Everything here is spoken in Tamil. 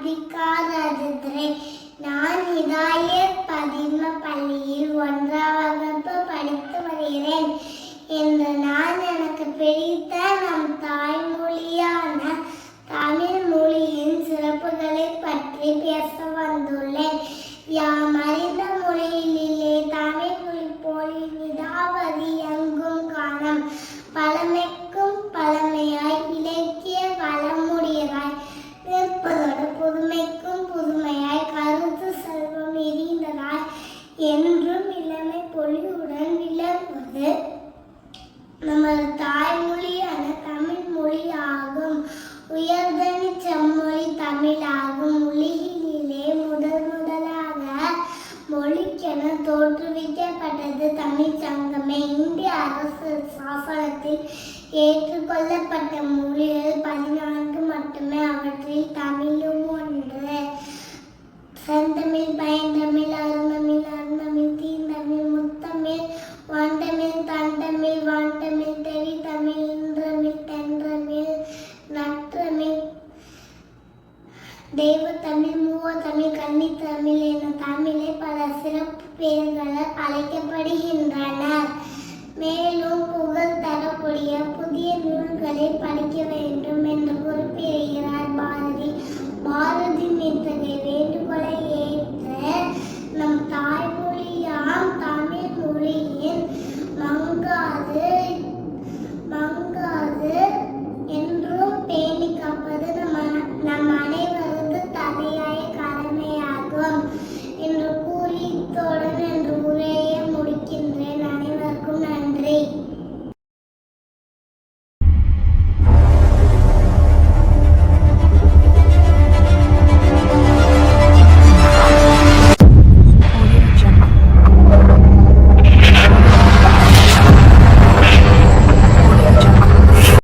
அப்திக்கானதுரே நான் இதாய பதிம பள்ளியில் ஒன்றாம் வகுப்பு படித்து வருகிறேன். என்று நான் எனக்கு பிடித்த நம் தாய்மொழியான தமிழ் மொழியின் சிறப்புகளை பற்றி பேச வந்துள்ளேன். யாம் அறிந்த நமது தாய்மொழியான தமிழ் மொழி ஆகும் உயர்தனி செம்மொழி தமிழாகும். உலகிலே முதல் முதலாக மொழிக்கென தோற்றுவிக்கப்பட்டது தமிழ் சங்கமே. இந்திய அரசு சாசனத்தில் ஏற்றுக்கொள்ளப்பட்ட மொழிகள் பதினான்கு மட்டுமே அவற்றில் தமிழும் ஒன்று. தெய்வத்தமிழ் மூவத்தமிழ் கன்னித்தமிழ் என தமிழே பல சிறப்பு பெயர்களால் அழைக்கப்படுகின்றனர். மேலும் புகழ் தர